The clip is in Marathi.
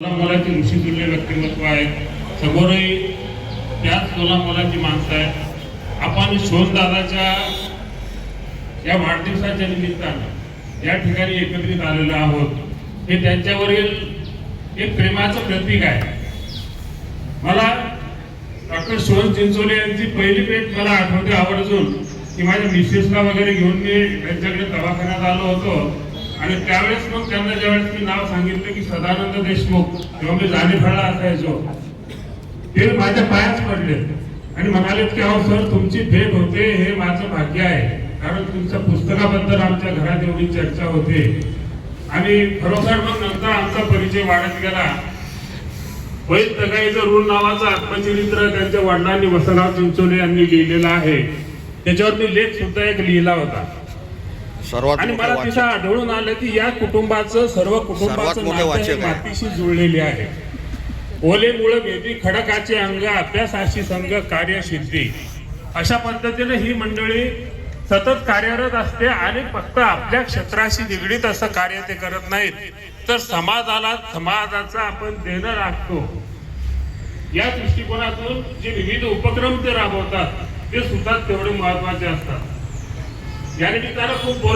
सोलापुराचे ऋषीतुल्य व्यक्तिमत्व आहेत समोरही त्याच सोलापुराची माणसं आहेत. आपण सोनदादाच्या या वाढदिवसाच्या निमित्तानं या ठिकाणी एकत्रित आलेलो आहोत. हे त्यांच्यावरील एक प्रेमाचं प्रतीक आहे. मला डॉक्टर शोध चिंचोले यांची पहिली भेट मला आठवते आवर्जून. की माझ्या मिसेसला वगैरे घेऊन मी त्यांच्याकडे दवाखान्यात आलो होतो. आणि त्यावेळेस मग त्यांना ज्यावेळेस मी नाव सांगितलं की सदानंद देशमुख तेव्हा मी जाणीफळा असायचो ते माझ्या पायाच पडले. आणि म्हणाले की अहो सर तुमची भेट होते हे माझं भाग्य आहे. कारण तुमच्या पुस्तकाबद्दल आमच्या घरात एवढी चर्चा होते. आणि खरोखर मग नंतर आमचा परिचय वाढत गेला. वैद तगाईचं ऋण नावाचं आत्मचरित्र त्यांच्या वडिलांनी वसंतराव चिंचोले यांनी लिहिलेलं आहे. त्याच्यावर मी लेख सुद्धा एक लिहिला होता. सर्वात आणि मला तिथं आढळून आलं की या कुटुंबाचं सर्व कुटुंबाचं. मातीशी जुळलेले आहे. ओले मुळ वेदी खडकाचे अंग अभ्यासाशी संघ कार्यसिद्धी. अशा पद्धतीने ही मंडळी सतत कार्यरत असते आणि फक्त आपल्या क्षेत्राशी निगडीत असं कार्य ते करत नाहीत. तर समाजाला समाजाचं आपण देणं राखतो या दृष्टिकोनातून जे विविध उपक्रम ते राबवतात ते सुद्धा तेवढे महत्त्वाचे असतात. या निमित्तानं खूप बोल